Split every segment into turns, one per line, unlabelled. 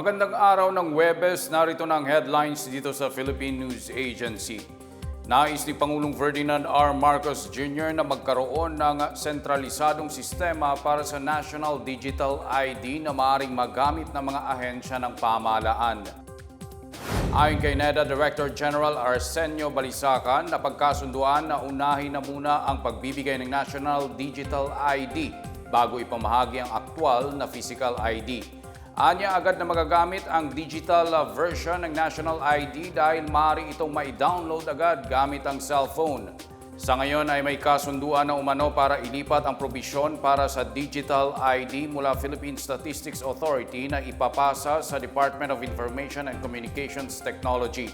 Magandang araw ng Webes, narito na ang headlines dito sa Philippine News Agency. Nais ni Pangulong Ferdinand R. Marcos Jr. na magkaroon ng sentralisadong sistema para sa National Digital ID na maaaring magamit ng mga ahensya ng pamahalaan. Ayon kay NEDA Director General Arsenio Balisacan, napagkasunduan na unahin na muna ang pagbibigay ng National Digital ID bago ipamahagi ang aktual na physical ID. Anya agad na magagamit ang digital uh, version ng National ID dahil maaari itong mai-download agad gamit ang cellphone. Sa ngayon ay may kasunduan na umano para ilipat ang probisyon para sa digital ID mula Philippine Statistics Authority na ipapasa sa Department of Information and Communications Technology.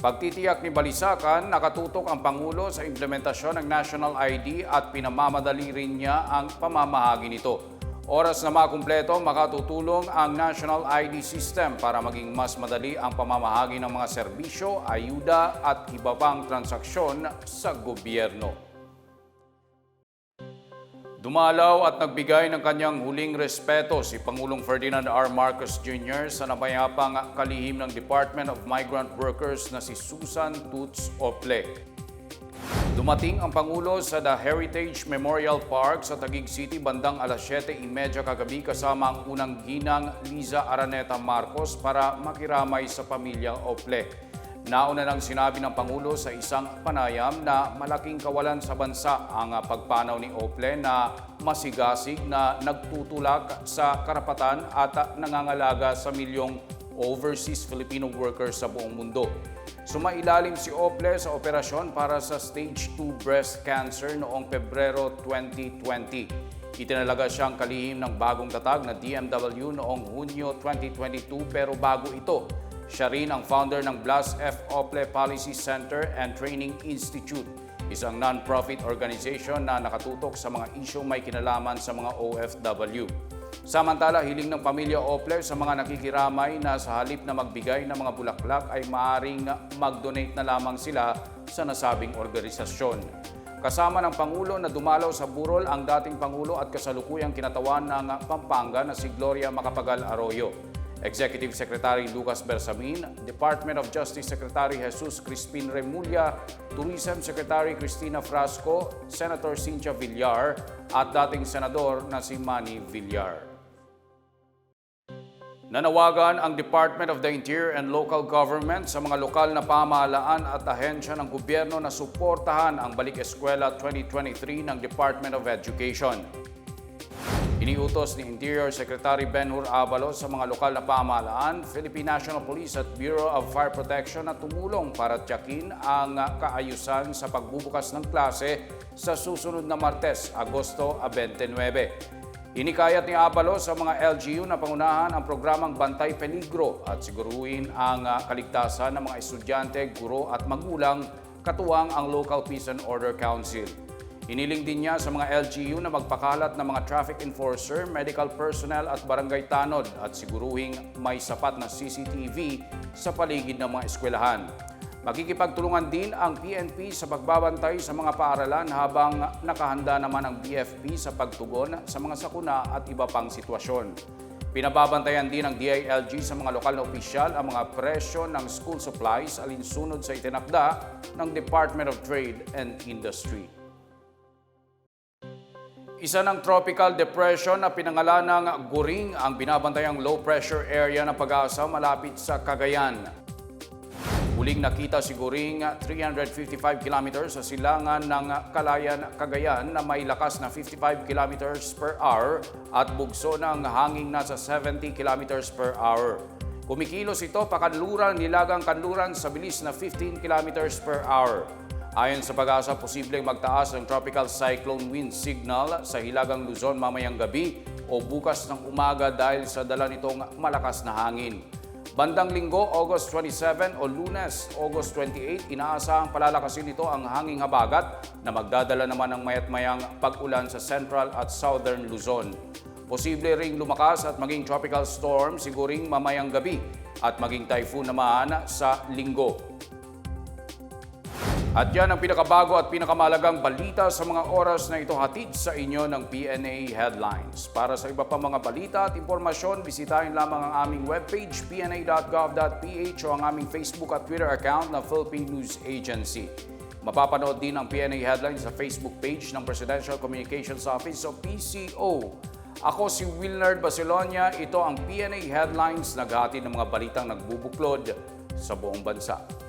Pagtitiyak ni Balisakan, nakatutok ang Pangulo sa implementasyon ng National ID at pinamamadali rin niya ang pamamahagi nito. Oras na makumpleto, makatutulong ang National ID System para maging mas madali ang pamamahagi ng mga serbisyo, ayuda at iba pang transaksyon sa gobyerno. Dumalaw at nagbigay ng kanyang huling respeto si Pangulong Ferdinand R. Marcos Jr. sa nabayapang kalihim ng Department of Migrant Workers na si Susan Toots Ople. Dumating ang Pangulo sa The Heritage Memorial Park sa Taguig City bandang alas 7.30 kagabi kasama ang unang ginang Liza Araneta Marcos para makiramay sa pamilya Ople. Nauna nang sinabi ng Pangulo sa isang panayam na malaking kawalan sa bansa ang pagpanaw ni Ople na masigasig na nagtutulak sa karapatan at nangangalaga sa milyong overseas Filipino workers sa buong mundo. Sumailalim si Ople sa operasyon para sa stage 2 breast cancer noong Pebrero 2020. Itinalaga siyang kalihim ng bagong tatag na DMW noong Hunyo 2022 pero bago ito, siya rin ang founder ng Blas F. Ople Policy Center and Training Institute, isang non-profit organization na nakatutok sa mga isyong may kinalaman sa mga OFW. Samantala, hiling ng pamilya Opler sa mga nakikiramay na sa halip na magbigay ng mga bulaklak ay maaring mag-donate na lamang sila sa nasabing organisasyon. Kasama ng Pangulo na dumalaw sa burol ang dating Pangulo at kasalukuyang kinatawan ng Pampanga na si Gloria Macapagal Arroyo. Executive Secretary Lucas Bersamin, Department of Justice Secretary Jesus Crispin Remulla, Tourism Secretary Cristina Frasco, Senator Cynthia Villar at dating Senador na si Manny Villar. Nanawagan ang Department of the Interior and Local Government sa mga lokal na pamahalaan at ahensya ng gobyerno na suportahan ang Balik Eskwela 2023 ng Department of Education. Iniutos ni Interior Secretary Benhur Abalos sa mga lokal na pamahalaan, Philippine National Police at Bureau of Fire Protection na tumulong para tiyakin ang kaayusan sa pagbubukas ng klase sa susunod na Martes, Agosto 29. Inikayat ni Abalos sa mga LGU na pangunahan ang programang Bantay Peligro at siguruhin ang kaligtasan ng mga estudyante, guro at magulang katuwang ang Local Peace and Order Council. Iniling din niya sa mga LGU na magpakalat ng mga traffic enforcer, medical personnel at barangay tanod at siguruhing may sapat na CCTV sa paligid ng mga eskwelahan. Makikipagtulungan din ang PNP sa pagbabantay sa mga paaralan habang nakahanda naman ang BFP sa pagtugon sa mga sakuna at iba pang sitwasyon. Pinababantayan din ng DILG sa mga lokal na opisyal ang mga presyo ng school supplies alinsunod sa itinakda ng Department of Trade and Industry. Isa ng tropical depression na pinangalan ng Guring ang binabantayang low pressure area ng pag-asa malapit sa Cagayan. Huling nakita si Guring 355 kilometers sa silangan ng Kalayan, Cagayan na may lakas na 55 kilometers per hour at bugso ng hanging nasa 70 kilometers per hour. Kumikilos ito pakanluran nilagang kanluran sa bilis na 15 kilometers per hour. Ayon sa pag-asa, posibleng magtaas ang tropical cyclone wind signal sa Hilagang Luzon mamayang gabi o bukas ng umaga dahil sa dala nitong malakas na hangin. Bandang linggo, August 27 o lunes, August 28, inaasahang palalakasin nito ang hanging habagat na magdadala naman ng mayat-mayang pag-ulan sa central at southern Luzon. Posible ring lumakas at maging tropical storm siguring mamayang gabi at maging typhoon naman sa linggo. At yan ang pinakabago at pinakamalagang balita sa mga oras na ito hatid sa inyo ng PNA Headlines. Para sa iba pa mga balita at impormasyon, bisitahin lamang ang aming webpage pna.gov.ph o ang aming Facebook at Twitter account na Philippine News Agency. Mapapanood din ang PNA Headlines sa Facebook page ng Presidential Communications Office o PCO. Ako si Wilnard Basilonia, ito ang PNA Headlines, naghati ng mga balitang nagbubuklod sa buong bansa.